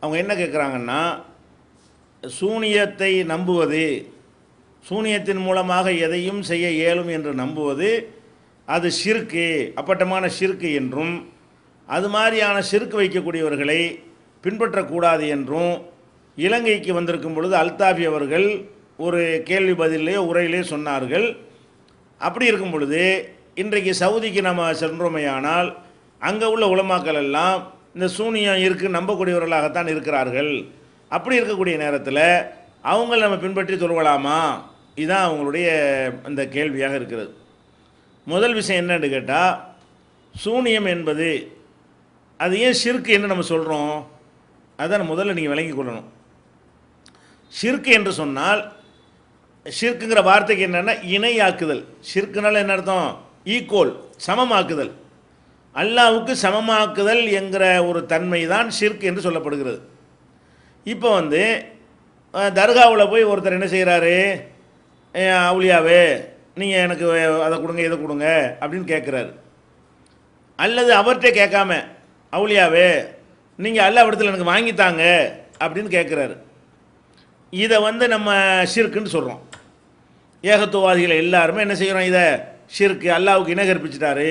அவங்க என்ன கேட்குறாங்கன்னா சூனியத்தை நம்புவது சூனியத்தின் மூலமாக எதையும் செய்ய இயலும் என்று நம்புவது அது சிறுக்கு அப்பட்டமான சிறுக்கு என்றும் அது மாதிரியான சிறுக்கு வைக்கக்கூடியவர்களை பின்பற்றக்கூடாது என்றும் இலங்கைக்கு வந்திருக்கும் பொழுது அல்தாஃபி அவர்கள் ஒரு கேள்வி பதிலே உரையிலே சொன்னார்கள். அப்படி இருக்கும் பொழுது இன்றைக்கு சவுதிக்கு நம்ம சென்றோமேயானால் அங்கே உள்ள உலமாக்கள் எல்லாம் இந்த சூனியம் இருக்கு நம்பக்கூடியவர்களாகத்தான் இருக்கிறார்கள். அப்படி இருக்கக்கூடிய நேரத்தில் அவங்கள நம்ம பின்பற்றி தொழுவலாமா? இதுதான் அவங்களுடைய இந்த கேள்வியாக இருக்கிறது. முதல் விஷயம் என்னன்னு கேட்டால் சூனியம் என்பது அது ஏன் ஷிர்க்கு என்று நம்ம சொல்கிறோம் அதான் முதல்ல நீங்கள் விளங்கி கொள்ளணும். ஷிர்க்கு என்று சொன்னால் ஷிர்க்குங்கிற வார்த்தைக்கு என்னென்னா இணையாக்குதல். ஷிர்க்குனால என்ன அர்த்தம்? ஈக்குவல் சமமாக்குதல். அல்லாவுக்கு சமமாக்குதல் என்கிற ஒரு தன்மை தான் ஷிர்க் என்று சொல்லப்படுகிறது. இப்போ வந்து தர்காவில் போய் ஒருத்தர் என்ன செய்கிறாரு அவுலியாவே நீங்கள் எனக்கு அதை கொடுங்க இதை கொடுங்க அப்படின்னு கேட்குறாரு அல்லது அவர்கிட்ட கேட்காம அவுலியாவே நீங்கள் அல்லா இடத்துல எனக்கு வாங்கித்தாங்க அப்படின்னு கேட்குறாரு இதை வந்து நம்ம ஷிர்க்குன்னு சொல்கிறோம் ஏகத்துவாதிகளை எல்லாருமே என்ன செய்கிறோம் இதை? ஷிர்க்கு அல்லாவுக்கு இணை கற்பிச்சிட்டாரு.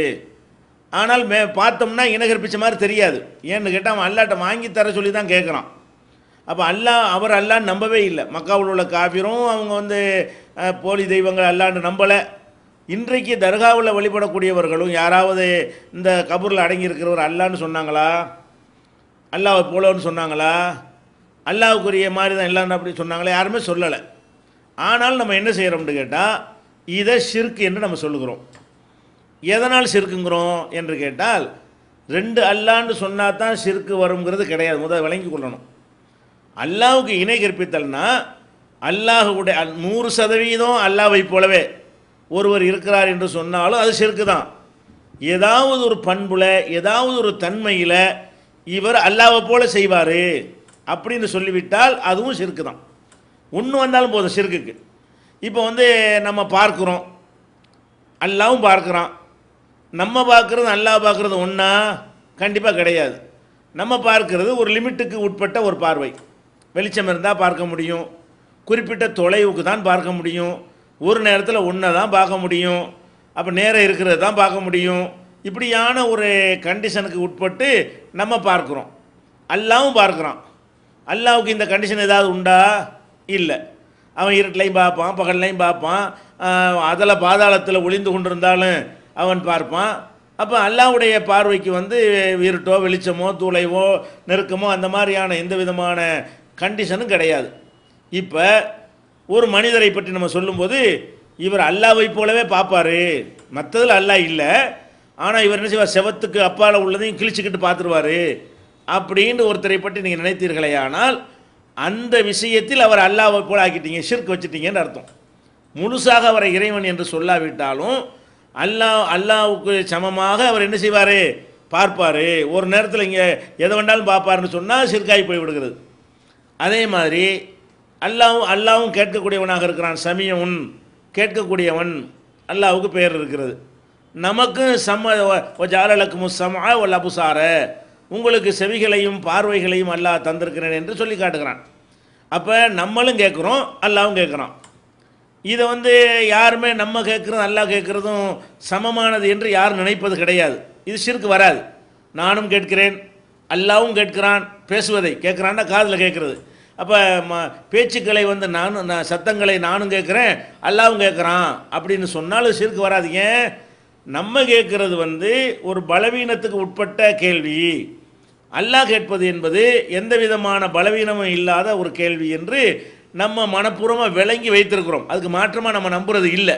ஆனால் மே பார்த்தோம்னா இனகர் பிச்சை மாதிரி தெரியாது. ஏன்னு கேட்டால் அவன் அல்லாட்ட வாங்கி தர சொல்லி தான் கேட்குறான் அப்போ அல்லாஹ் அவர் அல்லான்னு நம்பவே இல்லை. மக்காவில் உள்ள காபிரும் அவங்க வந்து போலி தெய்வங்கள் அல்லான்னு நம்பலை. இன்றைக்கு தர்காவில் வழிபடக்கூடியவர்களும் யாராவது இந்த கபூரில் அடங்கியிருக்கிறவர் அல்லான்னு சொன்னாங்களா? அல்லாவை போலன்னு சொன்னாங்களா? அல்லாவுக்குரிய மாதிரி தான் இல்லான்னு அப்படி சொன்னாங்களே? யாருமே சொல்லலை. ஆனால் நம்ம என்ன செய்கிறோம்னு கேட்டால் இதை ஷிர்க் என்று நம்ம சொல்லுகிறோம். எதனால் சிறுக்குங்கிறோம் என்று கேட்டால் ரெண்டு அல்லான்னு சொன்னால் தான் சிறுக்கு வருங்கிறது கிடையாது. முதல் விளங்கி கொள்ளணும். அல்லாவுக்கு இணை கற்பித்தல்னா அல்லாஹுடைய நூறு சதவீதம் அல்லாவை போலவே ஒருவர் இருக்கிறார் என்று சொன்னாலும் அது சிறுக்கு தான் ஏதாவது ஒரு பண்புல ஏதாவது ஒரு தன்மையில் இவர் அல்லாவை போல செய்வார் அப்படின்னு சொல்லிவிட்டால் அதுவும் சிறுக்கு தான் ஒன்று வந்தாலும் போதும் சிறுக்குக்கு. இப்போ வந்து நம்ம பார்க்குறோம். அல்லாவும் பார்க்குறான். நம்ம பார்க்குறது அல்லாஹ் பார்க்குறது ஒன்றா கண்டிப்பாக கிடையாது. நம்ம பார்க்கறது ஒரு லிமிட்டுக்கு உட்பட்ட ஒரு பார்வை. வெளிச்சம் இருந்தால் பார்க்க முடியும். குறிப்பிட்ட தொலைவுக்கு தான் பார்க்க முடியும். ஒரு நேரத்தில் ஒன்றை தான் பார்க்க முடியும். அப்போ நேரம் இருக்கிறது தான் பார்க்க முடியும். இப்படியான ஒரு கண்டிஷனுக்கு உட்பட்டு நம்ம பார்க்குறோம். அல்லாவும் பார்க்குறான். அல்லாவுக்கு இந்த கண்டிஷன் ஏதாவது உண்டா? இல்லை. அவன் இருட்டிலையும் பார்ப்பான் பகல்லையும் பார்ப்பான். அதில் பாதாளத்தில் ஒளிந்து கொண்டிருந்தாலும் அவன் பார்ப்பான். அப்போ அல்லாவுடைய பார்வைக்கு வந்து இருட்டோ வெளிச்சமோ தூளைவோ நெருக்கமோ அந்த மாதிரியான எந்த விதமான கண்டிஷனும் கிடையாது. இப்போ ஒரு மனிதரை பற்றி நம்ம சொல்லும்போது இவர் அல்லாவை போலவே பார்ப்பாரு. மற்றதில் அல்லாஹ் இல்லை. ஆனால் இவர் என்ன செய்வார்? செவத்துக்கு அப்பால் உள்ளதையும் கிழிச்சுக்கிட்டு பார்த்துருவாரு. அப்படின்னு ஒருத்தரை பற்றி நீங்கள் நினைத்தீர்களே ஆனால் அந்த விஷயத்தில் அவர் அல்லாவை போல ஆக்கிட்டீங்க ஷிர்க் வச்சுட்டீங்கன்னு அர்த்தம். முழுசாக அவரை இறைவன் என்று சொல்லாவிட்டாலும் அல்லாஹ் அல்லாவுக்கு சமமாக அவர் என்ன செய்வார்? பார்ப்பார். ஒரு நேரத்தில் இங்கே எதை வேண்டாலும் பார்ப்பாருன்னு சொன்னால் ஷிர்காய் போய்விடுகிறது அதே மாதிரி அல்லாவும் அல்லாவும் கேட்கக்கூடியவனாக இருக்கிறான். சமியவன் கேட்கக்கூடியவன் அல்லாவுக்கு பெயர் இருக்கிறது. நமக்கு சம்ம ஜாலலக்கு சமா ஒல் அபுசார. உங்களுக்கு செவிகளையும் பார்வைகளையும் அல்லாஹ் தந்திருக்கிறேன் என்று சொல்லி காட்டுகிறான். அப்போ நம்மளும் கேட்குறோம் அல்லாவும் கேட்குறான். இதை வந்து யாருமே நம்ம கேட்குறதும் அல்லாஹ் கேட்குறதும் சமமானது என்று யாரும் நினைப்பது கிடையாது. இது சிறுக்கு வராது. நானும் கேட்கிறேன் அல்லாவும் கேட்கிறான் பேசுவதை கேட்குறான்னா காதில் கேட்குறது. அப்போ ம பேச்சுக்களை வந்து நானும் நான் சத்தங்களை நானும் கேட்குறேன் அல்லாவும் கேட்குறான் அப்படின்னு சொன்னாலும் சிறுக்கு வராது. ஏன்? நம்ம கேட்குறது வந்து ஒரு பலவீனத்துக்கு உட்பட்ட கேள்வி. அல்லாஹ் கேட்பது என்பது எந்த விதமான பலவீனமும் இல்லாத ஒரு கேள்வி என்று நம்ம மனப்பூர்வமாக விளங்கி வைத்திருக்கிறோம். அதுக்கு மாற்றமாக நம்ம நம்புறது இல்லை.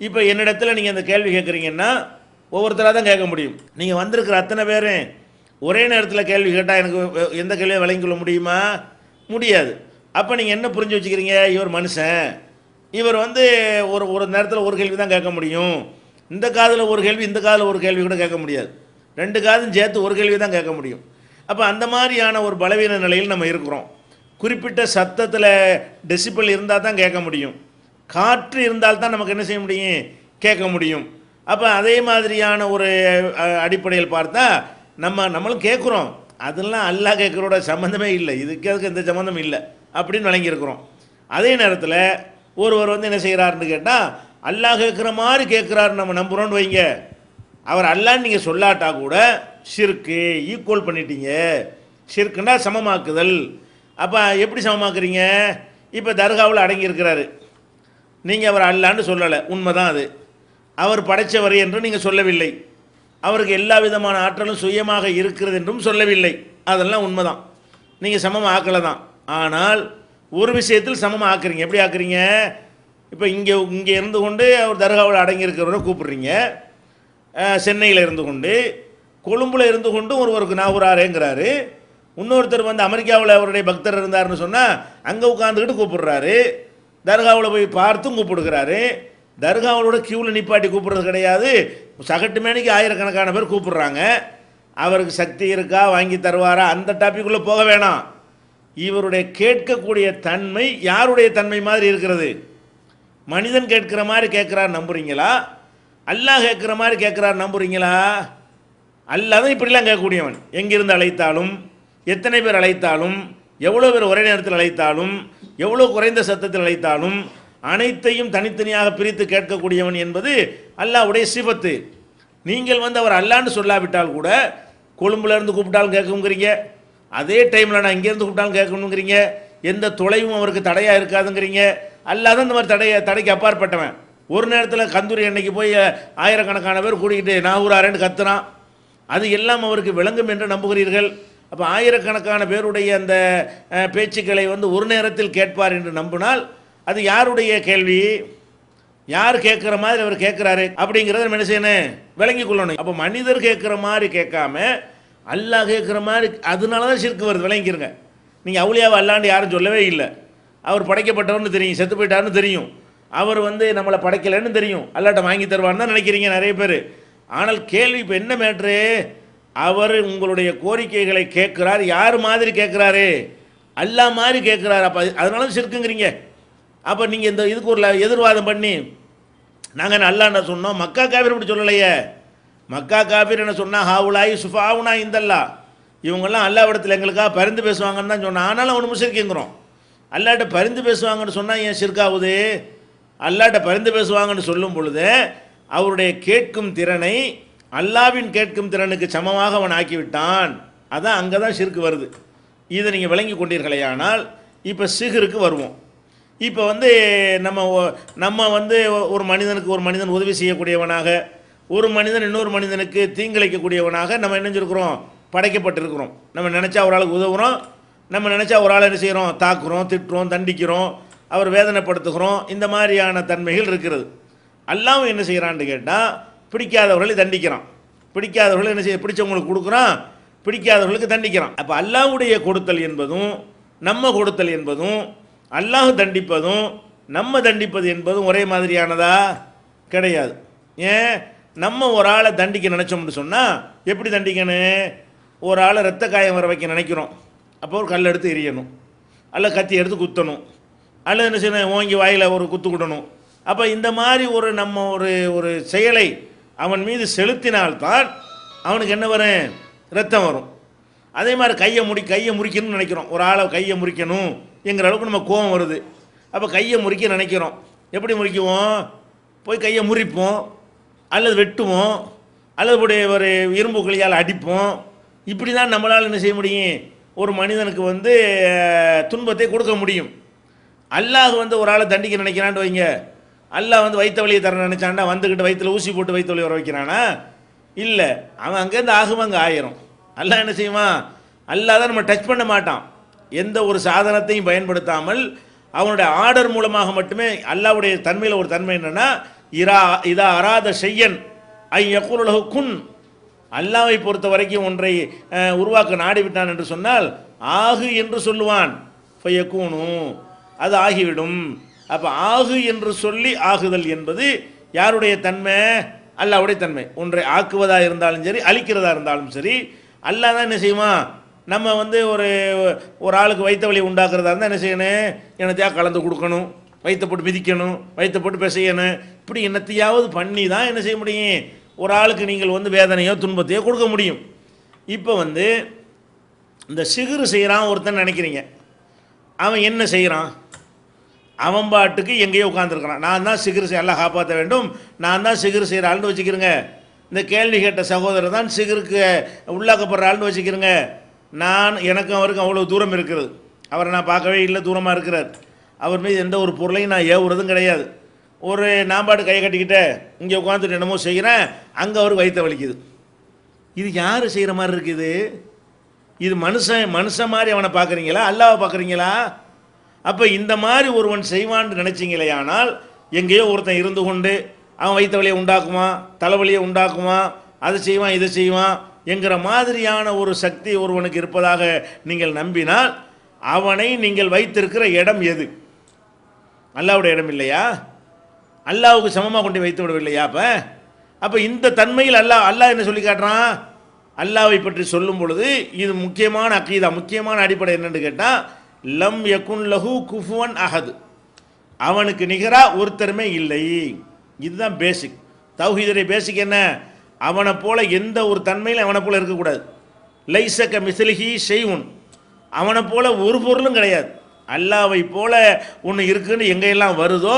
இப்போ என்னிடத்தில் நீங்கள் அந்த கேள்வி கேட்குறீங்கன்னா ஒவ்வொருத்தராக தான் கேட்க முடியும். நீங்கள் வந்திருக்கிற அத்தனை பேரும் ஒரே நேரத்தில் கேள்வி கேட்டால் எனக்கு எந்த கேள்வியை விளங்கி கொள்ள முடியுமா? முடியாது. அப்போ நீங்கள் என்ன புரிஞ்சு வச்சுக்கிறீங்க? இவர் மனுஷன். இவர் வந்து ஒரு ஒரு நேரத்தில் ஒரு கேள்வி தான் கேட்க முடியும். இந்த காதில் ஒரு கேள்வி இந்த காதில் ஒரு கேள்வி கூட கேட்க முடியாது. ரெண்டு காதும் சேர்த்து ஒரு கேள்வி தான் கேட்க முடியும். அப்போ அந்த மாதிரியான ஒரு பலவீன நிலையில் நம்ம இருக்கிறோம். குறிப்பிட்ட சத்தத்தில் டெசிபிள் இருந்தால் தான் கேட்க முடியும். காற்று இருந்தால் தான் நமக்கு என்ன செய்ய முடியும்? கேட்க முடியும். அப்போ அதே மாதிரியான ஒரு அடிப்படையில் பார்த்தா நம்ம நம்மளும் கேட்குறோம். அதெல்லாம் அல்லாஹ் கேட்குறோட சம்மந்தமே இல்லை. இதுக்கு அதுக்கு எந்த சம்மந்தம் இல்லை. அப்படின்னு வழங்கியிருக்கிறோம். அதே நேரத்தில் ஒருவர் வந்து என்ன செய்கிறாருன்னு கேட்டால் அல்லாஹ் கேட்குற மாதிரி கேட்குறாரு நம்ம நம்புகிறோன்னு வைங்க. அவர் அல்லான்னு நீங்கள் சொல்லாட்டா கூட ஷிர்க்கு ஈக்குவல் பண்ணிட்டீங்க. ஷிர்க்குன்னா சமமாக்குதல். அப்போ எப்படி சமமாக்குறீங்க? இப்போ தர்காவில் அடங்கியிருக்கிறாரு. நீங்கள் அவர் அல்லான்னு சொல்லலை உண்மை தான் அது. அவர் படைச்சவர் என்று நீங்கள் சொல்லவில்லை. அவருக்கு எல்லா விதமான ஆற்றலும் சுயமாக இருக்கிறது என்றும் சொல்லவில்லை. அதெல்லாம் உண்மைதான். நீங்கள் சமம் ஆக்கலை தான் ஆனால் ஒரு விஷயத்தில் சமம் ஆக்குறீங்க. எப்படி ஆக்குறீங்க? இப்போ இங்கே இங்கே இருந்து கொண்டு அவர் தர்காவில் அடங்கியிருக்கிறவரை கூப்பிடுறீங்க. சென்னையில் இருந்து கொண்டு கொழும்பில் இருந்து கொண்டு ஒருவருக்கு நாகூராரேங்கிறாரு இன்னொருத்தர் வந்து அமெரிக்காவில் அவருடைய பக்தர் இருந்தாருன்னு சொன்னால் அங்கே உட்காந்துக்கிட்டு கூப்பிடுறாரு. தர்காவில் போய் பார்த்தும் கூப்பிடுக்கிறாரு தர்காவோட கியூவில் நிப்பாட்டி கூப்பிட்றது கிடையாது. சகட்டு மேனிக்கு ஆயிரக்கணக்கான பேர் கூப்பிடுறாங்க. அவருக்கு சக்தி இருக்கா வாங்கி தருவாரா அந்த டாப்பிக்குள்ளே போக வேணாம். இவருடைய கேட்கக்கூடிய தன்மை யாருடைய தன்மை மாதிரி இருக்கிறது? மனிதன் கேட்கிற மாதிரி கேட்குறார் நம்புறீங்களா? அல்லாஹ் கேட்குற மாதிரி கேட்குறார் நம்புறீங்களா? அல்லாதான் இப்படிலாம் கேட்கக்கூடியவன். எங்கிருந்து அழைத்தாலும். எத்தனை பேர் அழைத்தாலும் எவ்வளோ பேர் ஒரே நேரத்தில் அழைத்தாலும் எவ்வளோ குறைந்த சத்தத்தில் அழைத்தாலும் அனைத்தையும் தனித்தனியாக பிரித்து கேட்கக்கூடியவன் என்பது அல்லாவுடைய சிபத்து. நீங்கள் வந்து அவர் அல்லான்னு சொல்லாவிட்டால் கூட கொழும்புலேருந்து கூப்பிட்டாலும் கேட்குங்கிறீங்க. அதே டைமில் நான் இங்கேருந்து கூப்பிட்டாலும் கேட்கணுங்கிறீங்க. எந்த தொலைவும் அவருக்கு தடையாக இருக்காதுங்கிறீங்க. அல்லாத இந்த மாதிரி தடைய தடைக்கு அப்பாற்பட்டவன். ஒரு நேரத்தில் கந்தூரி அன்னைக்கு போய் ஆயிரக்கணக்கான பேர் கூட்டிக்கிட்டு நாகூராரேன்னு கத்துறான். அது எல்லாம் அவருக்கு விளங்கும் என்று நம்புகிறீர்கள். அப்போ ஆயிரக்கணக்கான பேருடைய அந்த பேச்சுக்களை வந்து ஒரு நேரத்தில் கேட்பார் என்று நம்பினால் அது யாருடைய கேள்வி? யார் கேட்குற மாதிரி அவர் கேட்குறாரு அப்படிங்கிறத நம்ம என்ன செய்யணும்? விளங்கி கொள்ளணும். அப்போ மனிதர் கேட்குற மாதிரி கேட்காம அல்லாஹ் கேட்குற மாதிரி அதனால தான் சிறுக்கு வருது. விளங்கிக்கிறங்க நீங்கள் அவுளியாவை அல்லாண்டு யாரும் சொல்லவே இல்லை. அவர் படைக்கப்பட்டவர்னு தெரியும் செத்து போயிட்டாருன்னு தெரியும். அவர் வந்து நம்மளை படைக்கலைன்னு தெரியும். அல்லாட்ட வாங்கி தருவான்னு தான் நினைக்கிறீங்க நிறைய பேர். ஆனால் கேள்வி இப்போ என்ன மேட்ரு? அவர் உங்களுடைய கோரிக்கைகளை கேட்குறார். யார் மாதிரி கேட்குறாரு? அல்லாஹ் மாதிரி கேட்குறாரு. அப்போ அதனால தான் சிறுக்குங்கிறீங்க. அப்போ நீங்கள் இந்த இதுக்கு ஒரு எதிர்வாதம் பண்ணி நாங்கள் நல்லா என்ன சொன்னோம். மக்கா காபீர் இப்படி சொல்லலையே. மக்கா காபீர் என்ன சொன்னால் ஹாவுலாய் சுஃபாவுனா இந்தல்லா. இவங்கெல்லாம் அல்லாவிடத்தில் எங்களுக்காக பரிந்து பேசுவாங்கன்னு தான் சொன்னான் ஆனாலும் அவனு முஷரிக்குங்கிறோம். அல்லாட்ட பரிந்து பேசுவாங்கன்னு சொன்னால் ஏன் சிறுக்காகுது? அல்லாட்ட பரிந்து பேசுவாங்கன்னு சொல்லும் பொழுது அவருடைய கேட்கும் திறனை அல்லாவின் கேட்கும் திறனுக்கு சமமாக அவன் ஆக்கிவிட்டான். அதான் அங்கே தான் சிறுக்கு வருது. இதை நீங்கள் விளங்கி கொண்டீர்களேயானால் இப்போ சிகருக்கு வருவோம். இப்போ வந்து நம்ம ஒ- நம்ம வந்து ஒரு மனிதனுக்கு ஒரு மனிதன் உதவி செய்யக்கூடியவனாக ஒரு மனிதன் இன்னொரு மனிதனுக்கு தீங்கிழைக்கக்கூடியவனாக நம்ம என்ன படைக்கப்பட்டிருக்கிறோம். நம்ம நினச்சா ஒரு ஆளுக்கு உதவுகிறோம் நம்ம நினச்சா ஒரு ஆளை என்ன செய்கிறோம் தாக்குறோம் திட்டுறோம் தண்டிக்கிறோம் அவர் வேதனைப்படுத்துகிறோம். இந்த மாதிரியான தன்மைகள் இருக்கிறது. அல்லாவும் என்ன செய்கிறான்னு கேட்டால் பிடிக்காதவர்களை தண்டிக்கிறான். பிடிக்காதவர்கள் என்ன செய்ய பிடிச்சவங்களுக்கு கொடுக்குறான். பிடிக்காதவர்களுக்கு தண்டிக்கிறான். அப்போ அல்லாஹ்வுடைய கொடுத்தல் என்பதும் நம்ம கொடுத்தல் என்பதும் அல்லாஹ் தண்டிப்பதும் நம்ம தண்டிப்பது என்பதும் ஒரே மாதிரியானதா? கிடையாது. ஏன்? நம்ம ஒரு ஆளை தண்டிக்க நினச்சோம்னு சொன்னால் எப்படி தண்டிக்கணும்? ஒரு ஆளை ரத்த காயம் வர வைக்க நினைக்கிறோம். அப்போ ஒரு கல் எடுத்து எரியணும். அல்ல கத்தி எடுத்து குத்தணும். அல்லது என்ன செய்யணும்? ஓங்கி வாயில் ஒரு குத்து விடணும் அப்போ இந்த மாதிரி ஒரு நம்ம ஒரு ஒரு செயலை அவன் மீது செலுத்தினால்தான் அவனுக்கு என்ன வரும்? ரத்தம் வரும். அதே மாதிரி கையை முடி கையை முறிக்கணும்னு நினைக்கிறோம். ஒரு ஆளை கையை முறிக்கணும் என்கிற அளவுக்கு நம்ம கோவம் வருது. அப்போ கையை முறிக்க நினைக்கிறோம். எப்படி முறிக்குவோம்? போய் கையை முறிப்போம். அல்லது வெட்டுவோம். அல்லது ஒரு இரும்பு கிளியால் அடிப்போம். இப்படி தான் நம்மளால் என்ன செய்ய முடியும்? ஒரு மனிதனுக்கு வந்து துன்பத்தை கொடுக்க முடியும். அல்லாஹ் வந்து ஒரு ஆளை தண்டிக்க நினைக்கிறான்னு வைங்க. அல்லாஹ் வந்து வயிற்று வழியை தர நினைச்சாண்டா வந்துக்கிட்டு வயிற்றுல ஊசி போட்டு வைத்த வழி வர வைக்கிறானா? இல்லை. அவன் அங்கேருந்து ஆகும் அங்கே ஆயிரும். அல்லா என்ன செய்வான்? அல்லாஹ் தான் நம்ம டச் பண்ண மாட்டான். எந்த ஒரு சாதனத்தையும் பயன்படுத்தாமல் அவனுடைய ஆர்டர் மூலமாக மட்டுமே அல்லாவுடைய தன்மையில் ஒரு தன்மை என்னன்னா இரா இதா அராத செய்யன் ஐ யகுலுலகு குன். அல்லாவை பொறுத்த வரைக்கும் ஒன்றை உருவாக்க நாடிவிட்டான் என்று சொன்னால் ஆகு என்று சொல்லுவான். ஃபயக்கூனு அது ஆகிவிடும். அப்போ ஆகு என்று சொல்லி ஆகுதல் என்பது யாருடைய தன்மை? அல்லாவுடைய தன்மை. ஒன்றை ஆக்குவதா இருந்தாலும் சரி அழிக்கிறதா இருந்தாலும் சரி அல்லா தான் என்ன செய்வான் நம்ம வந்து ஒரு ஒரு ஆளுக்கு வைத்த வழி உண்டாக்குறதா இருந்தால் என்ன செய்யணும்? என்னத்தையா கலந்து கொடுக்கணும்? வயிற்ற போட்டு மிதிக்கணும்? வயிற்ற போட்டு பிசையணும்? இப்படி என்னத்தையாவது பண்ணி தான் என்ன செய்ய முடியும்? ஒரு ஆளுக்கு நீங்கள் வந்து வேதனையோ துன்பத்தையோ கொடுக்க முடியும். இப்போ வந்து இந்த சிகுறு செய்கிறான் ஒருத்தன் நினைக்கிறீங்க. அவன் என்ன செய்கிறான் அவன் பாட்டுக்கு எங்கேயோ உட்காந்துருக்கிறான் நான் தான் சிகிரு செய்ய எல்லாம் காப்பாற்ற வேண்டும். நான் தான் சிகிரு செய்கிற ஆள்னு வச்சுக்கிறேங்க. இந்த கேள்வி கேட்ட சகோதரர் தான் சிகிருக்கு உள்ளாக்கப்படுற ஆள்னு வச்சுக்கிறேங்க. நான் எனக்கும் அவருக்கும் அவ்வளோ தூரம் இருக்கிறது அவரை நான் பார்க்கவே இல்லை தூரமாக இருக்கிறார். அவர் மீது எந்த ஒரு பொருளையும் நான் ஏவுறதும் கிடையாது. ஒரு நான் பாட்டு கையை கட்டிக்கிட்டே இங்கே உட்காந்துட்டு என்னமோ செய்கிறேன். அங்கே அவருக்கு வயிற்ற வலிக்குது. இது யார் செய்கிற மாதிரி இருக்குது? இது மனுஷன் மனுஷன் மாதிரி அவனை பார்க்குறீங்களா? அல்லாவை பார்க்குறீங்களா? அப்போ இந்த மாதிரி ஒருவன் செய்வான்னு நினச்சிங்களே ஆனால் எங்கேயோ ஒருத்தன் இருந்து கொண்டு அவன் வைத்த வழியை உண்டாக்குவான் தலைவலியை உண்டாக்குவான் அதை செய்வான் இதை செய்வான் என்கிற மாதிரியான ஒரு சக்தி ஒருவனுக்கு இருப்பதாக நீங்கள் நம்பினால் அவனை நீங்கள் வைத்திருக்கிற இடம் எது? அல்லாவுடைய இடம் இல்லையா? அல்லாவுக்கு சமமாக கொண்டு வைத்து விடவில்லையா அப்போ? அப்போ இந்த தன்மையில் அல்லாஹ் அல்லாஹ் என்ன சொல்லி காட்டுறான்? அல்லாவை பற்றி சொல்லும் பொழுது இது முக்கியமான அக்கீதா முக்கியமான அடிப்படை என்னென்னு கேட்டால் லம் யகுன் லஹு குஃபுவன் அஹது. அவனுக்கு நிகராக ஒருத்தருமே இல்லை. இதுதான் பேசிக் தௌஹீதுடைய பேசிக் என்ன? அவனை போல எந்த ஒரு தன்மையிலும் அவனை போல இருக்கக்கூடாது. லைசக்க மிசிலிஹி செய்வுன் அவனை போல ஒரு பொருளும் கிடையாது. அல்லாவை போல ஒன்று இருக்குன்னு எங்கெல்லாம் வருதோ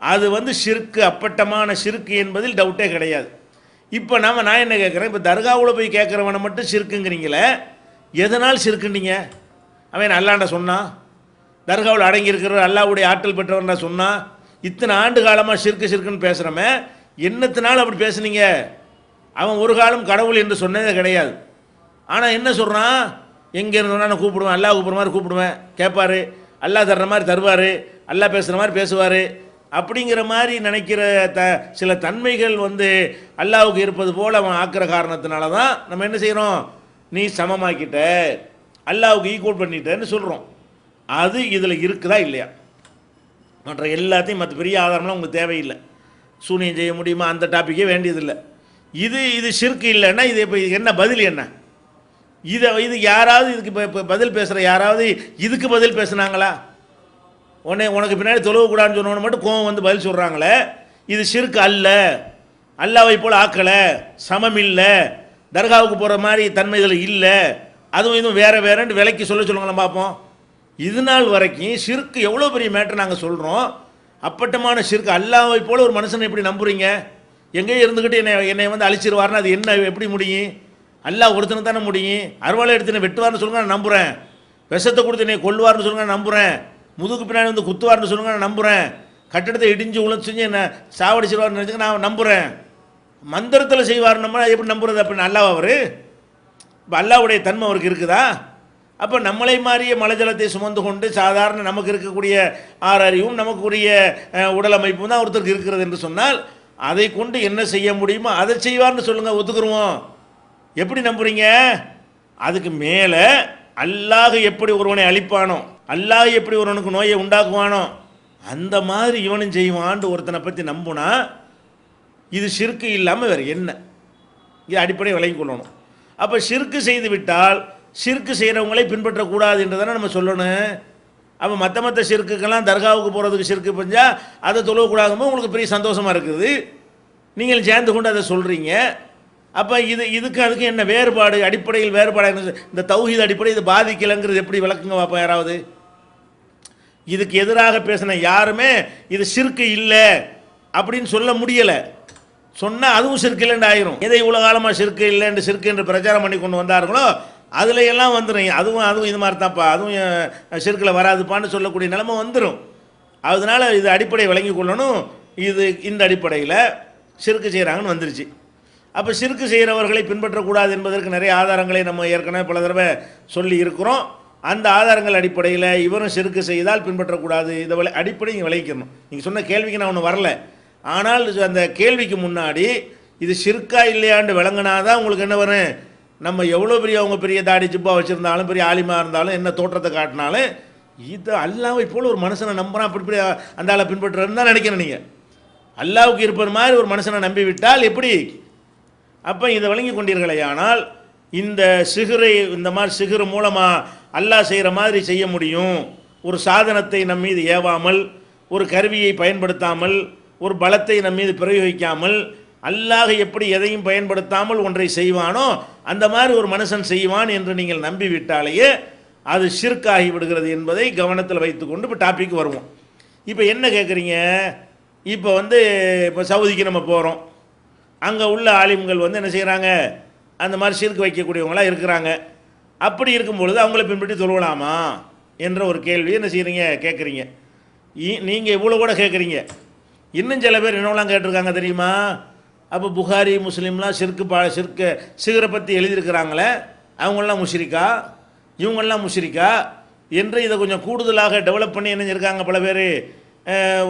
அது வந்து சிறுக்கு அப்பட்டமான சிறுக்கு என்பதில் டவுட்டே கிடையாது. இப்போ நாம் நான் என்ன கேட்குறேன்? இப்போ தர்காவில் போய் கேட்குறவனை மட்டும் சிறுக்குங்கிறீங்களே எதனால் சிறுக்குன்னீங்க அவன் அல்லாண்ட சொன்னான் தர்காவில் அடங்கியிருக்கிற அல்லாவுடைய ஆற்றல் பெற்றவர்னா சொன்னான் இத்தனை ஆண்டு காலமாக சிற்கு சிறுக்குன்னு பேசுகிறோமே என்னத்தினால அப்படி பேசுனீங்க? அவன் ஒரு காலம் கடவுள் என்று சொன்னதே கிடையாது. ஆனால் என்ன சொல்கிறான் எங்கே இருந்தோன்னா நான் கூப்பிடுவேன் அல்லாஹ் கூப்பிட்ற மாதிரி கூப்பிடுவேன் கேட்பாரு அல்லாஹ் தர்ற மாதிரி தருவார் அல்லாஹ் பேசுகிற மாதிரி பேசுவார் அப்படிங்கிற மாதிரி நினைக்கிற த சில தன்மைகள் வந்து அல்லாவுக்கு இருப்பது போல் அவன் ஆக்கிற காரணத்தினால தான் நம்ம என்ன செய்கிறோம் நீ சமமாக்கிட்ட. அல்லாஹ்வுக்கு ஈக்குவல் பண்ணிட்டேன்னு சொல்கிறோம் அது இதில் இருக்குதா இல்லையா? மற்ற எல்லாத்தையும் மற்ற பெரிய ஆதாரம்லாம் உங்களுக்கு தேவையில்லை. சூனியம் செய்ய முடியுமா? அந்த டாப்பிக்கே வேண்டியதில்லை. இது இது சிறுக்கு இல்லைன்னா இது இப்போ என்ன பதில் என்ன? இதை இது யாராவது இதுக்கு இப்போ இப்போ பதில் பேசுகிற யாராவது இதுக்கு பதில் பேசுனாங்களா? உடனே உனக்கு பின்னாடி தொழுவக்கூடாதுன்னு சொன்னவன மட்டும் கோவம் வந்து பதில் சொல்கிறாங்களே இது சிறுக்கு அல்ல. அல்லாவை போல் ஆக்கலை. சமம் இல்லை. தர்காவுக்கு போகிற மாதிரி தன்மை இதில் இல்லை. அதுவும் இதுவும் வேறு வேறேன்னு விலைக்கு சொல்ல சொல்லுங்களேன் பார்ப்போம். இது நாள் வரைக்கும் சிறுக்கு எவ்வளோ பெரிய மேட்டர் நாங்கள் சொல்கிறோம் அப்பட்டமான சிறுக்கு அல்லாவை போல ஒரு மனுஷனை எப்படி நம்புறீங்க? எங்கேயோ இருந்துக்கிட்டு என்னை என்னை வந்து அழிச்சிருவாருன்னு அது என்ன எப்படி முடியும்? அல்லாஹ் ஒருத்தனை தானே முடியும். அருவாளை எடுத்து வெட்டுவார்னு சொல்லுங்க நான் நம்புகிறேன் விஷத்தை கொடுத்து என்னை கொள்வார்னு சொல்லுங்க நான் நம்புகிறேன் முதுகு பின்னாடி வந்து குத்துவார்னு சொல்லுங்க நான் நம்புகிறேன் கட்டடத்தை இடிஞ்சு உழைச்சிஞ்சு என்னை சாவடிச்சிருவார்னு நினச்சி நான் நம்புகிறேன் மந்திரத்தில் செய்வார்னு நம்ம எப்படி நம்புறது அப்படின்னு அல்லாவா அவர்? இப்போ அல்லாவுடைய தன்மை அவருக்கு இருக்குதா? அப்போ நம்மளை மாறிய மலஜலத்தை சுமந்து கொண்டு சாதாரண நமக்கு இருக்கக்கூடிய ஆறறிவும் நமக்குரிய அஹ், உடல் அமைப்பும் தான் ஒருத்தருக்கு இருக்கிறது என்று சொன்னால் அதை கொண்டு என்ன செய்ய முடியுமோ அதை செய்வார்னு சொல்லுங்கள் ஒத்துக்குருவோம். எப்படி நம்புறீங்க? அதுக்கு மேலே அல்லாஹ் எப்படி ஒருவனை அழிப்பானோ அல்லாஹ் எப்படி ஒருவனுக்கு நோயை உண்டாக்குவானோ அந்த மாதிரி இவனும் செய்வான்ட்டு ஒருத்தனை பற்றி நம்புனா இது சிறுக்கு இல்லாமல் வேறு என்ன? இது அடிப்படை விளங்கி கொள்ளணும். அப்போ ஷிர்க்கு செய்து விட்டால் ஷிர்க்கு செய்கிறவங்களை பின்பற்றக்கூடாது என்று தானே நம்ம சொல்லணும். அப்போ மற்ற மற்ற சிற்குக்கெல்லாம் தர்காவுக்கு போகிறதுக்கு ஷிர்க்கு பஞ்சால் அதை தொழக்கூடாதுமோ உங்களுக்கு பெரிய சந்தோஷமாக இருக்குது. நீங்கள் சேர்ந்து கொண்டு அதை சொல்கிறீங்க அப்போ இது இதுக்கு அதுக்கு என்ன வேறுபாடு? அடிப்படையில் வேறுபாடு இந்த தௌஹீத் அடிப்படை இது பாதிக்கலைங்கிறது எப்படி விளக்குங்க பார்ப்போம் யாராவது? இதுக்கு எதிராக பேசின யாருமே இது சிறுக்கு இல்லை அப்படின்னு சொல்ல முடியலை. சொன்னால் அதுவும் சிறுக்கு இல்லைன்னு ஆயிரும். எதை இவ்வளோ காலமாக சிறுக்கு இல்லைன்னு சிறுக்கு என்று பிரச்சாரம் பண்ணி கொண்டு வந்தார்களோ அதில் எல்லாம் வந்துடும் அதுவும் அதுவும் இது மாதிரி தான்ப்பா அதுவும் அஹ், சிறுக்கில் வராதுப்பான்னு சொல்லக்கூடிய நிலமை வந்துடும் அதனால் இது அடிப்படையை விளங்கி கொள்ளணும். இது இந்த அடிப்படையில் சிறுக்கு செய்கிறாங்கன்னு வந்துருச்சு. அப்போ சிறுக்கு செய்கிறவர்களை பின்பற்றக்கூடாது என்பதற்கு நிறைய ஆதாரங்களை நம்ம ஏற்கனவே பல தடவை சொல்லி இருக்கிறோம். அந்த ஆதாரங்கள் அடிப்படையில் இவரும் சிறுக்கு செய்தால் பின்பற்றக்கூடாது. இதை விளை அடிப்படை இங்கே விளைவிக்கணும் நீங்கள் சொன்ன கேள்விக்கு நான் ஒன்று வரல. ஆனால் அந்த கேள்விக்கு முன்னாடி இது சிறுக்கா இல்லையாண்டு விளங்கினாதான் உங்களுக்கு என்ன வரும்? நம்ம எவ்வளோ பெரிய அவங்க பெரிய தாடி ஜிப்பா வச்சுருந்தாலும் பெரிய ஆலிமா இருந்தாலும் என்ன தோற்றத்தை காட்டினாலும் இது அல்லாவை போல் ஒரு மனுஷனை நம்புறான். அப்படி இப்படி அந்த ஆளை பின்பற்றுறதுன்னு தான் நினைக்கிறேன் நீங்கள் அல்லாவுக்கு இருப்பது மாதிரி ஒரு மனுஷனை நம்பி விட்டால் எப்படி? அப்போ இதை வழங்கி கொண்டீர்களே ஆனால் இந்த சிகுரை இந்த மாதிரி சிகர் மூலமாக அல்லாஹ் செய்கிற மாதிரி செய்ய முடியும். ஒரு சாதனத்தை நம் மீது ஏவாமல் ஒரு கருவியை பயன்படுத்தாமல் ஒரு பலத்தை நம் மீது பிரயோகிக்காமல் அல்லாஹ் எப்படி எதையும் பயன்படுத்தாமல் ஒன்றை செய்வானோ அந்த மாதிரி ஒரு மனுஷன் செய்வான் என்று நீங்கள் நம்பிவிட்டாலேயே அது ஷிர்காகி விடுகிறது என்பதை கவனத்தில் வைத்துக்கொண்டு இப்போ டாபிக் வருவோம். இப்போ என்ன கேட்குறீங்க இப்போ வந்து இப்போ சவுதிக்கு நம்ம போகிறோம் அங்கே உள்ள ஆலிம்கள் வந்து என்ன செய்கிறாங்க அந்த மாதிரி சீர்க்கு வைக்கக்கூடியவங்களாம் இருக்கிறாங்க. அப்படி இருக்கும் பொழுது அவங்கள பின்பற்றி தொழுவலாமா? என்ற ஒரு கேள்வி என்ன செய்கிறீங்க கேட்குறீங்க நீங்கள் இவ்வளோ கூட கேட்குறீங்க இன்னும் சில பேர் என்னவெல்லாம் கேட்டிருக்காங்க தெரியுமா? அப்போ புகாரி முஸ்லீம்லாம் சிறுக்கு பா சிற்கு சிகரை பற்றி எழுதியிருக்கிறாங்களே அவங்களாம் முஷிரிக்கா? இவங்கள்லாம் முஷிரிக்கா? என்று இதை கொஞ்சம் கூடுதலாக டெவலப் பண்ணி என்ன செஞ்சிருக்காங்க பல பேர்?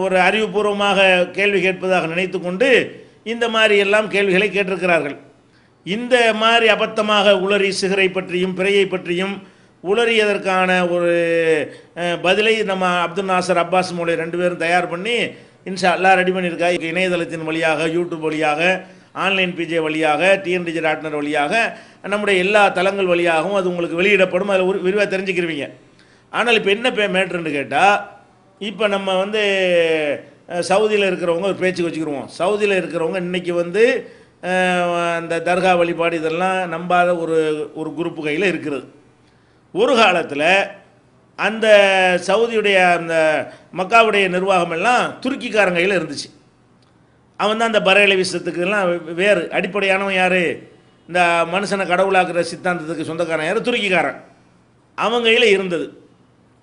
ஒரு அறிவுபூர்வமாக கேள்வி கேட்பதாக நினைத்து கொண்டு இந்த மாதிரி எல்லாம் கேள்விகளை கேட்டிருக்கிறார்கள். இந்த மாதிரி அபத்தமாக உளறி சிகரை பற்றியும் பிறையை பற்றியும் உளறியதற்கான ஒரு பதிலை நம்ம அப்துல் நாசர் அப்பாஸ் மோலை ரெண்டு பேரும் தயார் பண்ணி இன்ஷா அல்லா ரெடி பண்ணியிருக்கா. இணையதளத்தின் வழியாக யூடியூப் வழியாக ஆன்லைன் பிஜே வழியாக டிஎன்டிஜி டாட்னர் வழியாக நம்முடைய எல்லா தளங்கள் வழியாகவும் அது உங்களுக்கு வெளியிடப்படும். அதில் விரிவாக தெரிஞ்சுக்கிருவீங்க. ஆனால் இப்போ என்ன பே மேட்ருன்னு கேட்டால் இப்போ நம்ம வந்து சவுதியில் இருக்கிறவங்க ஒரு பேச்சு வச்சுக்கிடுவோம் சவுதியில் இருக்கிறவங்க இன்றைக்கி வந்து அந்த தர்கா வழிபாடு இதெல்லாம் நம்பாத ஒரு ஒரு குரூப்பு கையில் இருக்கிறது ஒரு காலத்தில் அந்த சவுதியுடைய அந்த மக்காவுடைய நிர்வாகம் எல்லாம் துருக்கிக்காரன் கையில் இருந்துச்சு. அவன் தான் அந்த பரேல விஷயத்துக்கெல்லாம் வேறு. அடிப்படையானவன் யார்? இந்த மனுஷனை கடவுளாக்குற சித்தாந்தத்துக்கு சொந்தக்காரன் யார்? துருக்கிக்காரன். அவன் கையில் இருந்தது.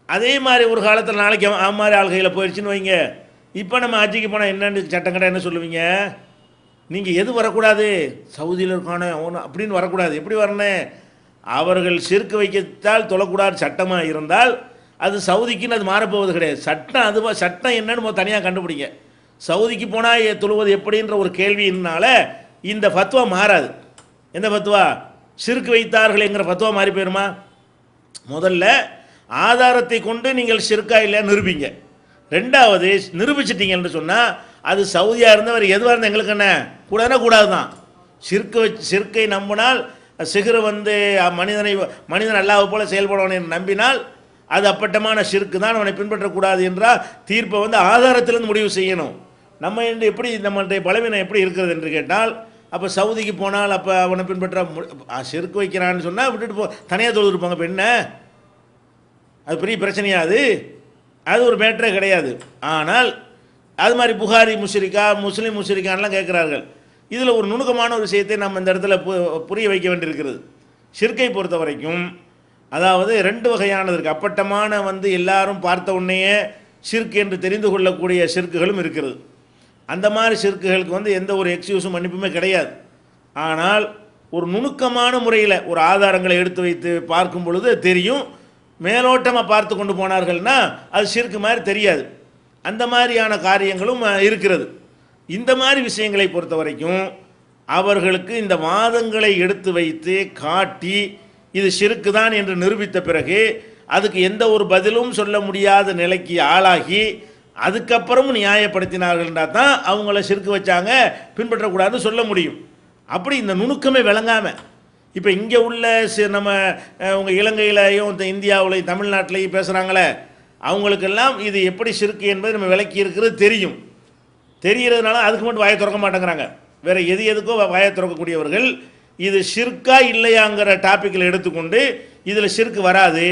அதே மாதிரி ஒரு காலத்தில் நாளைக்கு அவன் அவன் மாதிரி ஆள் கையில் போயிடுச்சுன்னு வைங்க. இப்போ நம்ம ஹஜ்ஜிக்கு போனால் என்னென்னு சட்டம் கடை என்ன சொல்லுவீங்க? நீங்கள் எது வரக்கூடாது? சவுதியில் இருக்கானே அவனு அப்படின்னு வரக்கூடாது. எப்படி வரணும்? அவர்கள் சிறுக்கு வைக்கத்தால் தொழக்கூடாது சட்டமாக இருந்தால் அது சவுதிக்குன்னு அது மாறப்போவது கிடையாது. சட்டம் அது சட்டம் என்னன்னு முதல்ல தனியாக கண்டுபிடிங்க. சவுதிக்கு போனால் தொழுவது எப்படின்ற ஒரு கேள்வியினால இந்த ஃபத்வா மாறாது. எந்த ஃபத்வா? சிறுக்கு வைத்தார்கள் என்கிற ஃபத்வா மாறி போயிருமா? முதல்ல ஆதாரத்தை கொண்டு நீங்கள் சிறுக்கா இல்லையா நிரூபிங்க. ரெண்டாவது நிரூபிச்சிட்டீங்கன்னு சொன்னால் அது சவுதியாக இருந்தவர் எதுவாக இருந்தால் எங்களுக்கு என்ன? கூடாதுன்னா கூடாது தான் சிறுக்கு வச்சு சிறுக்கை நம்பினால் சிகர் வந்து மனிதனை மனிதன் அல்லாவை போல செயல்படுவான் என்று நம்பினால் அது அப்பட்டமான சிறுக்கு தான் அவனை பின்பற்றக்கூடாது என்றால் தீர்ப்பை வந்து ஆதாரத்திலிருந்து முடிவு செய்யணும். நம்ம என்று எப்படி நம்மளுடைய பலவீனம் எப்படி இருக்கிறது என்று கேட்டால் அப்போ சவுதிக்கு போனால் அப்போ அவனை பின்பற்ற மு- செருக்கு வைக்கிறான்னு சொன்னால் விட்டுட்டு போ தனியாக தொழுதுருப்பாங்க இப்போ என்ன? அது பெரிய பிரச்சனையா அது? அது ஒரு மேட்டரே கிடையாது. ஆனால் அது மாதிரி புகாரி முஸ்ரிக்கா முஸ்லீம் முஸ்ரிக்கான்லாம் கேட்குறார்கள். இதில் ஒரு நுணுக்கமான ஒரு விஷயத்தை நம்ம இந்த இடத்துல பு- புரிய வைக்க வேண்டியிருக்கிறது. ஷிர்கை பொறுத்த வரைக்கும் அதாவது ரெண்டு வகையானது இருக்குது அப்பட்டமான வந்து எல்லாரும் பார்த்த உடனேயே ஷிர்க் என்று தெரிந்து கொள்ளக்கூடிய ஷிர்க்குகளும் இருக்கிறது. அந்த மாதிரி ஷிர்க்குகளுக்கு வந்து எந்த ஒரு எக்ஸ்கியூஸும் மன்னிப்புமே கிடையாது. ஆனால் ஒரு நுணுக்கமான முறையில் ஒரு ஆதாரங்களை எடுத்து வைத்து பார்க்கும் பொழுது தெரியும் மேலோட்டமாக பார்த்து கொண்டு போனார்கள்னா அது சிறுக்கு மாதிரி தெரியாது. அந்த மாதிரியான காரியங்களும் இருக்கிறது. இந்த மாதிரி விஷயங்களை பொறுத்த வரைக்கும் அவர்களுக்கு இந்த வாதங்களை எடுத்து வைத்து காட்டி இது சிறுக்கு தான் என்று நிரூபித்த பிறகு அதுக்கு எந்த ஒரு பதிலும் சொல்ல முடியாத நிலைக்கு ஆளாகி அதுக்கப்புறமும் நியாயப்படுத்தினார்கள்னா தான் அவங்கள சிறுக்கு வச்சாங்க பின்பற்றக்கூடாதுன்னு சொல்ல முடியும். அப்படி இந்த நுணுக்கமே விளங்காமல் இப்போ இங்கே உள்ள நம்ம உங்கள் இலங்கையிலையும் இந்த தமிழ்நாட்டிலையும் பேசுகிறாங்களே அவங்களுக்கெல்லாம் இது எப்படி சிறுக்கு என்பது நம்ம விளக்கி இருக்கிறது தெரியும். தெரிகிறதுனால அதுக்கு மட்டும் வாயை திறக்க மாட்டேங்கிறாங்க. வேற எது எதுக்கோ வாயை திறக்கக்கூடியவர்கள் இது ஷிர்கா இல்லையாங்கிற டாப்பிக்கில் எடுத்துக்கொண்டு இதில் ஷிர்க்கு வராது.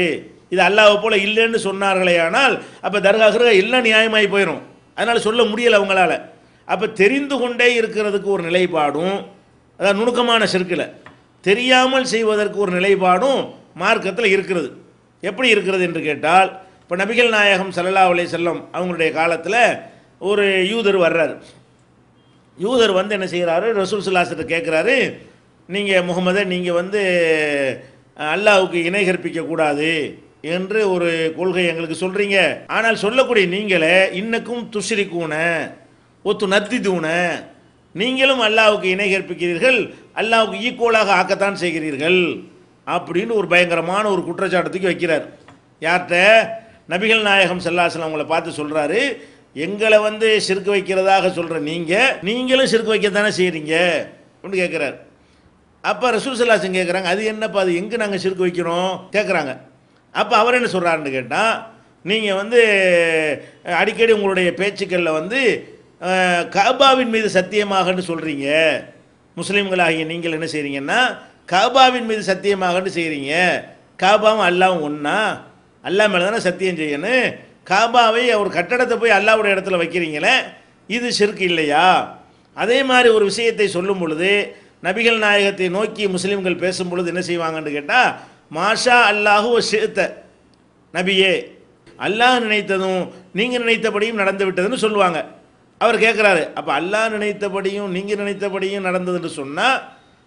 இது அல்லாவை போல் இல்லைன்னு சொன்னார்களே ஆனால் அப்போ தர்காகிற எல்லாம் நியாயமாகி போயிடும் அதனால் சொல்ல முடியலை அவங்களால. அப்போ தெரிந்து கொண்டே இருக்கிறதுக்கு ஒரு நிலைப்பாடும் அதாவது நுணுக்கமான ஷிர்க்கில் தெரியாமல் செய்வதற்கு ஒரு நிலைப்பாடும் மார்க்கத்தில் இருக்கிறது. எப்படி இருக்கிறது என்று கேட்டால் இப்போ நபிகள் நாயகம் ஸல்லல்லாஹு அலைஹி செல்லம் அவங்களுடைய காலத்தில் ஒரு யூதர் வர்றார். யூதர் வந்து என்ன செய்கிறாரு ரசூல் சுல்லாசிட்ட கேட்குறாரு நீங்கள் முகமதை நீங்கள் வந்து அல்லாவுக்கு இணை கற்பிக்க கூடாது என்று ஒரு கொள்கை எங்களுக்கு சொல்கிறீங்க ஆனால் சொல்லக்கூடிய நீங்களே இன்னக்கும் துஷ்ரிக்கூன ஒத்து நத்தி நத்திதூன நீங்களும் அல்லாவுக்கு இணை கற்பிக்கிறீர்கள் அல்லாவுக்கு ஈக்குவலாக ஆக்கத்தான் செய்கிறீர்கள் அப்படின்னு ஒரு பயங்கரமான ஒரு குற்றச்சாட்டத்துக்கு வைக்கிறார். யார்கிட்ட? நபிகள் நாயகம் செல்லாசலம் அவங்கள பார்த்து சொல்கிறாரு எங்களை வந்து சிறுக்கு வைக்கிறதாக சொல்கிற நீங்கள் நீங்களும் சிறுக்கு தானே செய்கிறீங்க அப்படின்னு கேட்குறாரு அப்போ ரசூசல்லாசன் கேட்குறாங்க அது என்னப்பா அது எங்கே நாங்கள் சிறுக்கு வைக்கிறோம் கேட்குறாங்க அப்போ அவர் என்ன சொல்கிறாருன்னு கேட்டால் நீங்கள் வந்து அடிக்கடி உங்களுடைய பேச்சுக்களில் வந்து கபாவின் மீது சத்தியமாகன்னு சொல்கிறீங்க முஸ்லீம்களாகிய நீங்கள் என்ன செய்கிறீங்கன்னா கபாவின் மீது சத்தியமாகன்னு செய்கிறீங்க கபாவும் அல்லாவும் ஒன்றா அல்லா மேலே தானே சத்தியம் செய்யணும்? காபாவை அவர் கட்டடத்தை போய் அல்லாவுடைய இடத்துல வைக்கிறீங்களே இது ஷிர்க் இல்லையா? அதே மாதிரி ஒரு விஷயத்தை சொல்லும் பொழுது நபிகள் நாயகத்தை நோக்கி முஸ்லீம்கள் பேசும் பொழுது என்ன செய்வாங்கன்னு கேட்டால் மாஷா அல்லாஹு சேத்த நபியே அல்லாஹ் நினைத்ததும் நீங்கள் நினைத்தபடியும் நடந்து விட்டதுன்னு சொல்லுவாங்க. அவர் கேட்குறாரு அப்போ அல்லாஹ் நினைத்தபடியும் நீங்கள் நினைத்தபடியும் நடந்ததுன்னு சொன்னால்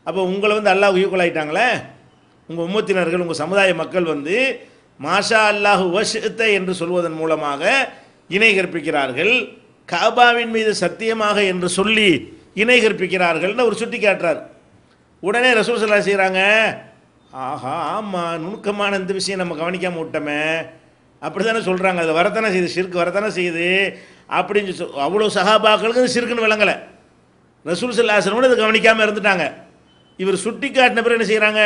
அப்போ உங்களை வந்து அல்லாஹ் ஈக்குவல் ஆகிட்டாங்களே உங்கள் உம்மத்தினர்கள் உங்கள் சமுதாய மக்கள் வந்து மாஷா அல்லாஹு வஷத்த என்று சொல்வதன் மூலமாக இணை கற்பிக்கிறார்கள். காபாவின் மீது சத்தியமாக என்று சொல்லி இணை கற்பிக்கிறார்கள்னு அவர் சுட்டி காட்டுறார். உடனே ரசூல் சல்லா செய்கிறாங்க ஆஹா ஆமாம் நுணுக்கமான இந்த விஷயம் நம்ம கவனிக்காமல் விட்டோமே. அப்படி தானே சொல்கிறாங்க அது வரத்தானே செய்யுது சிறுக்கு வரத்தானே செய்யுது. அப்படின்னு சொல் அவ்வளோ சகாபாக்களுக்கு இது சிறுக்குன்னு விளங்கலை. ரசூல் சல்லாசனம் கூட இதை கவனிக்காமல் இருந்துட்டாங்க. இவர் சுட்டி காட்டின பிறகு என்ன செய்கிறாங்க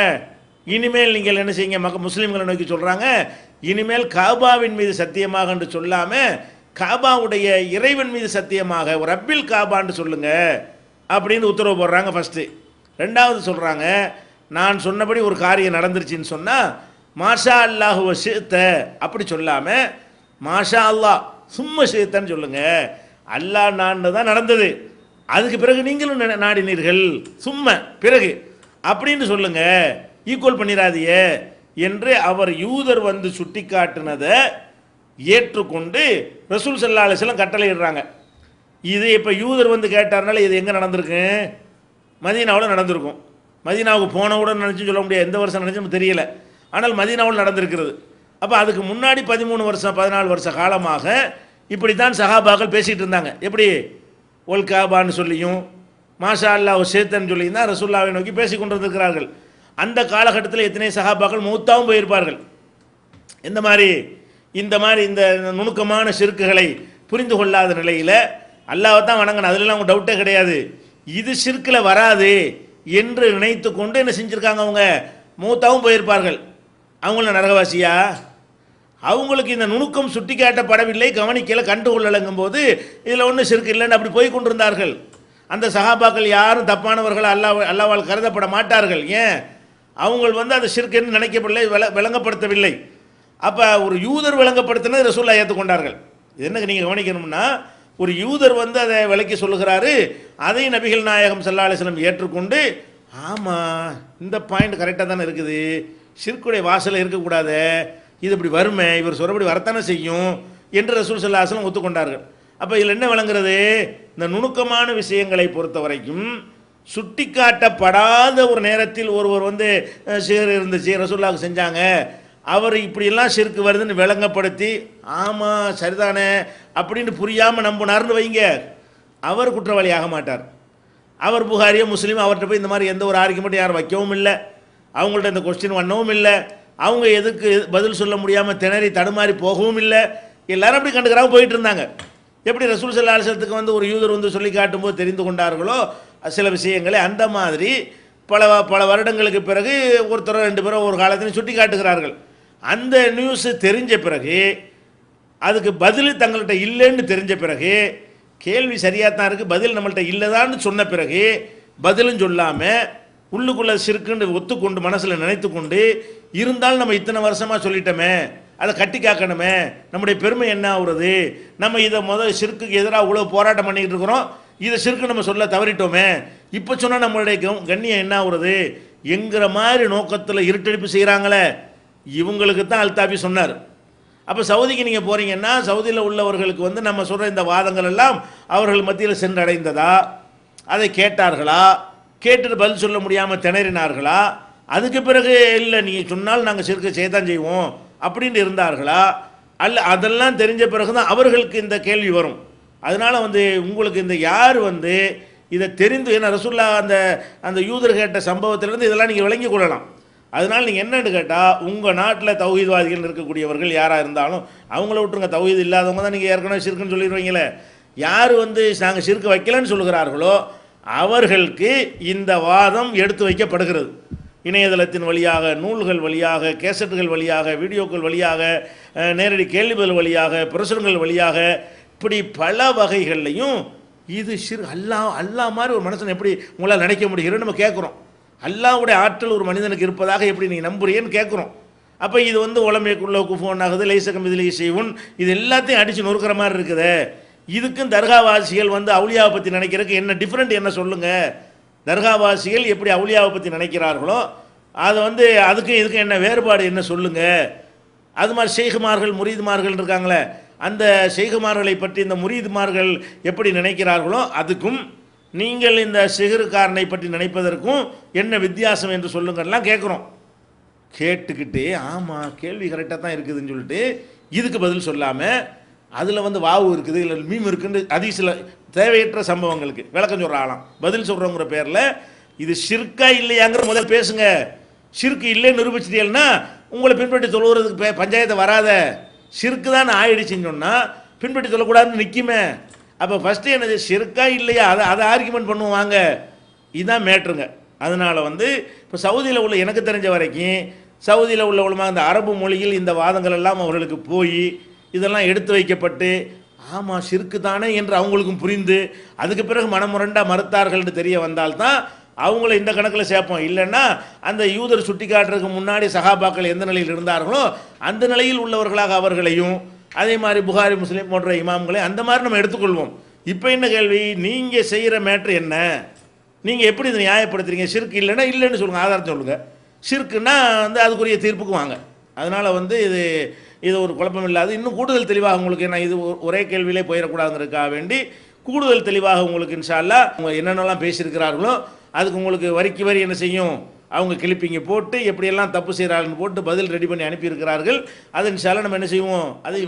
இனிமேல் நீங்கள் என்ன செய்யுங்க? மக முஸ்லீம்களை நோக்கி சொல்கிறாங்க இனிமேல் காபாவின் மீது சத்தியமாக என்று சொல்லாமல் காபாவுடைய இறைவன் மீது சத்தியமாக ஒரு அப்பில் காபான்னு சொல்லுங்க அப்படின்னு உத்தரவு போடுறாங்க ஃபஸ்ட்டு ரெண்டாவது சொல்கிறாங்க நான் சொன்னபடி ஒரு காரியம் நடந்துருச்சுன்னு சொன்னால் மாஷா அல்லாஹுவ சேர்த்த அப்படி சொல்லாமல் மாஷா அல்லாஹ் சும்மா ஷேத்தன்னு சொல்லுங்கள் அல்லாஹ் நான் தான் நடந்தது அதுக்கு பிறகு நீங்களும் நாடினீர்கள் சும்மா பிறகு அப்படின்னு சொல்லுங்கள் ஈக்குவல் பண்ணிடாதியே என்று அவர் யூதர் வந்து சுட்டி காட்டினதை ஏற்றுக்கொண்டு ரசூல் சல்லா அலிஸ்லாம் கட்டளையிடுறாங்க. இது இப்போ யூதர் வந்து கேட்டார்னால இது எங்கே நடந்திருக்கு? மதீனாவில் நடந்திருக்கும். மதீனாவுக்கு போனவுடன் நினச்சி சொல்ல முடியாது. எந்த வருஷம் நினச்சும் தெரியல. ஆனால் மதீனாவில் நடந்திருக்கிறது. அப்போ அதுக்கு முன்னாடி பதிமூணு வருஷம் பதினாலு வருஷ காலமாக இப்படி தான் சஹாபாக்கள் பேசிகிட்டு இருந்தாங்க. எப்படி? ஒல்காபான்னு சொல்லியும் மாஷா அல்லாஹ் சேத்தன் சொல்லியும் தான் ரசூல்லாவை நோக்கி பேசி கொண்டிருக்கிறார்கள் அந்த காலகட்டத்தில் எத்தனை சகாபாக்கள் மூத்தாவும் போயிருப்பார்கள்? இந்த மாதிரி இந்த மாதிரி இந்த நுணுக்கமான சிறுக்குகளை புரிந்து கொள்ளாத நிலையில் அல்லாவை தான் வணங்கணும். அதுலலாம் அவங்க டவுட்டே கிடையாது. இது சிற்கில் வராது என்று நினைத்து கொண்டு என்ன செஞ்சுருக்காங்க அவங்க? மூத்தாவும் போயிருப்பார்கள். அவங்கள நரகவாசியா? அவங்களுக்கு இந்த நுணுக்கம் சுட்டி காட்டப்படவில்லை. கவனிக்கலை கண்டுகொள்ளலங்கும் போது இதில் ஒன்றும் சிறுக்கு இல்லைன்னு அப்படி போய் கொண்டிருந்தார்கள். அந்த சகாபாக்கள் யாரும் தப்பானவர்கள் அல்லா அல்லாவால் கருதப்பட மாட்டார்கள். ஏன்? அவங்க வந்து அந்த சிறுக்குன்னு நினைக்கப்படவில்லை விள விளங்கப்படுத்தவில்லை. அப்போ ஒரு யூதர் விளங்கப்படுத்தினது ரசூல்லா ஏற்றுக்கொண்டார்கள் இது என்ன நீங்கள் கவனிக்கணும்னா ஒரு யூதர் வந்து அதை விளக்கி சொல்லுகிறாரு அதை நபிகள் நாயகம் ஸல்லல்லாஹு ஏற்றுக்கொண்டு ஆமாம் இந்த பாயிண்ட் கரெக்டாக தானே இருக்குது. சிற்குடைய வாசலில் இருக்கக்கூடாது இது இப்படி வருமே இவர் சொல்கிறபடி வரத்தானே செய்யும் என்று ரசூல் ஸல்லல்லாஹு ஒத்துக்கொண்டார்கள். அப்போ இதில் என்ன விளங்குறது? இந்த நுணுக்கமான விஷயங்களை பொறுத்த வரைக்கும் சுட்டிக்காட்டப்படாத ஒரு நேரத்தில் ஒருவர் வந்து சேர் இருந்துச்சு ரசூல்லாவுக்கு செஞ்சாங்க. அவர் இப்படியெல்லாம் சிறுக்கு வருதுன்னு விளங்கப்படுத்தி ஆமாம் சரிதானே அப்படின்னு புரியாமல் நம்பினார்னு வைங்க. அவர் குற்றவாளி ஆக மாட்டார். அவர் புகாரியோ முஸ்லீம் அவர்கிட்ட போய் இந்த மாதிரி எந்த ஒரு ஆர்குமெண்ட்டும் யாரும் வைக்கவும் இல்லை. அவங்கள்ட்ட இந்த கொஸ்டின் பண்ணவும் இல்லை. அவங்க எதுக்கு பதில் சொல்ல முடியாமல் திணறி தடுமாறி போகவும் இல்லை. எல்லாரும் அப்படி கண்டுக்கிறாங்க போயிட்டு இருந்தாங்க. எப்படி ரசூல் சல்லா அலிசத்துக்கு வந்து ஒரு யூதர் வந்து சொல்லி காட்டும்போது தெரிந்து கொண்டார்களோ சில விஷயங்களை அந்த மாதிரி பல பல வருடங்களுக்கு பிறகு ஒருத்தர் ரெண்டு பேரும் ஒரு காலத்திலையும் சுட்டி காட்டுகிறார்கள். அந்த நியூஸ் தெரிஞ்ச பிறகு அதுக்கு பதில் தங்கள்கிட்ட இல்லைன்னு தெரிஞ்ச பிறகு கேள்வி சரியாக தான் இருக்குது பதில் நம்மள்கிட்ட இல்லைதான்னு சொன்ன பிறகு பதிலும் சொல்லாமல் உள்ளுக்குள்ளே சிறுக்குன்னு ஒத்துக்கொண்டு மனசில் நினைத்து கொண்டு இருந்தாலும் நம்ம இத்தனை வருஷமாக சொல்லிட்டோமே அதை கட்டி காக்கணுமே நம்முடைய பெருமை என்ன ஆகுறது? நம்ம இதை முதல் சிறுக்குக்கு எதிராக இவ்வளோ போராட்டம் பண்ணிக்கிட்டு இருக்கிறோம் இதை சிறுக்கு நம்ம சொல்ல தவறிட்டோமே. இப்போ சொன்னால் நம்மளுடைய கண்ணியம் என்ன ஆகுறது? என்கிற மாதிரி நோக்கத்தில் இருட்டடிப்பு செய்கிறாங்களே இவங்களுக்கு தான் அல்தாபி சொன்னார். அப்போ சவுதிக்கு நீங்கள் போகிறீங்கன்னா சவுதியில் உள்ளவர்களுக்கு வந்து நம்ம சொல்கிற இந்த வாதங்கள் எல்லாம் அவர்கள் மத்தியில் சென்றடைந்ததா? அதை கேட்டார்களா? கேட்டுட்டு பதில் சொல்ல முடியாமல் திணறினார்களா? அதுக்கு பிறகு இல்லை நீங்கள் சொன்னால் நாங்கள் சிறுக்கை செய்தான் செய்வோம். அப்படின்னு இருந்தார்களா? அல்ல அதெல்லாம் தெரிஞ்ச பிறகு தான் அவர்களுக்கு இந்த கேள்வி வரும். அதனால வந்து உங்களுக்கு இந்த யார் வந்து இதை தெரிந்து ஏன்னா ரசுல்லா அந்த அந்த யூதர் கேட்ட சம்பவத்திலிருந்து இதெல்லாம் நீங்கள் விளங்கி கொள்ளலாம். அதனால் நீங்கள் என்னென்னு கேட்டால் உங்கள் நாட்டில் தௌஹீத்வாதிகள் இருக்கக்கூடியவர்கள் யாராக இருந்தாலும் அவங்கள விட்டுருங்க தௌஹீத் இல்லாதவங்க தான் நீங்கள் ஏற்கனவே சிறுக்குன்னு சொல்லிடுவீங்களே. யார் வந்து நாங்கள் சிறுக்கு வைக்கலன்னு சொல்கிறார்களோ அவர்களுக்கு இந்த வாதம் எடுத்து வைக்கப்படுகிறது. இணையதளத்தின் வழியாக நூல்கள் வழியாக கேசட்டுகள் வழியாக வீடியோக்கள் வழியாக நேரடி கேள்விகள் வழியாக பிரசுரங்கள் வழியாக இப்படி பல வகைகள்லையும் இது சிறு அல்லா அல்லா மாதிரி ஒரு மனுஷன் எப்படி உங்களால் நினைக்க முடிகிறோம் நம்ம கேட்குறோம். அல்லாவுடைய ஆற்றல் ஒரு மனிதனுக்கு இருப்பதாக எப்படி நீங்கள் நம்புறீங்கன்னு கேட்குறோம். அப்போ இது வந்து உலமைக்குள்ளோக்கு குஃபோன் ஆகுது லைசகம் இதில் செய்வோன் இது எல்லாத்தையும் அடித்து நொறுக்கிற மாதிரி இருக்குது. இதுக்கும் தர்காவாசிகள் வந்து அவுளியாவை பற்றி நினைக்கிறதுக்கு என்ன டிஃப்ரெண்ட் என்ன சொல்லுங்கள் தர்காவாசிகள் எப்படி அவுளியாவை பற்றி நினைக்கிறார்களோ அதை வந்து அதுக்கும் இதுக்கும் என்ன வேறுபாடு என்ன சொல்லுங்கள் அது மாதிரி செய்குமார்கள் முரீதுமார்கள் இருக்காங்களே அந்த ஷேகுமார்களை பற்றி இந்த முரீதுமார்கள் எப்படி நினைக்கிறார்களோ அதுக்கும் நீங்கள் இந்த சிகருக்காரனை பற்றி நினைப்பதற்கும் என்ன வித்தியாசம் என்று சொல்லுங்கள்லாம் கேட்குறோம். கேட்டுக்கிட்டு ஆமாம் கேள்வி கரெக்டாக தான் இருக்குதுன்னு சொல்லிட்டு இதுக்கு பதில் சொல்லாமல் அதில் வந்து வாவு இருக்குது இல்லை மீம் இருக்குன்னு சில தேவையற்ற சம்பவங்களுக்கு விளக்கம் சொல்கிற பதில் சொல்கிறோங்கிற பேரில் இது ஷிர்கா இல்லையாங்கிற முதல் பேசுங்க. ஷிர்க்கு இல்லைன்னு நிரூபிச்சிட்டீங்கன்னா உங்களை பின்பற்றி தொழுகிறதுக்கு பே- பஞ்சாயத்து வராத ஷிர்கு தான் ஆயிடுச்சுன்னு சொன்னால் பின்பற்றி சொல்லக்கூடாதுன்னு நிற்குமே அப்போ ஃபஸ்ட்டு என்னது? ஷிர்கா இல்லையா? அதை அதை ஆர்குமெண்ட் பண்ணுவாங்க இதுதான் மேட்ருங்க அதனால் வந்து இப்போ சவுதியில் உள்ள எனக்கு தெரிஞ்ச வரைக்கும் சவுதியில் உள்ள உலமா இந்த அரபு மொழியில் இந்த வாதங்கள் எல்லாம் அவர்களுக்கு போய் இதெல்லாம் எடுத்து வைக்கப்பட்டு ஆமாம் சிறுக்கு தானே என்று அவங்களுக்கும் புரிந்து அதுக்கு பிறகு மனமுரண்டா என்று தெரிய வந்தால்தான் அவங்கள இந்த கணக்கில் சேர்ப்போம். இல்லைன்னா அந்த யூதர் சுட்டி காட்டுறதுக்கு முன்னாடி சகாபாக்கள் எந்த நிலையில் இருந்தார்களோ அந்த நிலையில் உள்ளவர்களாக அவர்களையும் அதே மாதிரி புகாரி முஸ்லீம் போன்ற இமாம்களை அந்த மாதிரி நம்ம எடுத்துக்கொள்வோம். இப்போ என்ன கேள்வி? நீங்கள் செய்கிற மேட்ரு என்ன? நீங்கள் எப்படி இதை நியாயப்படுத்துறீங்க? சிறுக்கு இல்லைன்னா இல்லைன்னு சொல்லுங்கள் ஆதாரம் சொல்லுங்கள் சிறுக்குன்னா வந்து அதுக்குரிய தீர்ப்புக்கு வாங்க. அதனால் வந்து இது இது ஒரு குழப்பம் இல்லாது. இன்னும் கூடுதல் தெளிவாக உங்களுக்கு நான் இது ஒரே கேள்வியிலே போயிடக்கூடாதுங்கிறதுக்காக வேண்டி கூடுதல் தெளிவாக உங்களுக்கு இன்ஷால்லா அவங்க என்னென்னலாம் பேசியிருக்கிறார்களோ அதுக்கு உங்களுக்கு வரிக்கு வரி என்ன செய்யும்? அவங்க கிளிப்பிங்க போட்டு எப்படியெல்லாம் தப்பு செய்கிறாங்கன்னு போட்டு பதில் ரெடி பண்ணி அனுப்பியிருக்கிறார்கள். அதன் சலனம் நம்ம என்ன செய்வோம்? அதை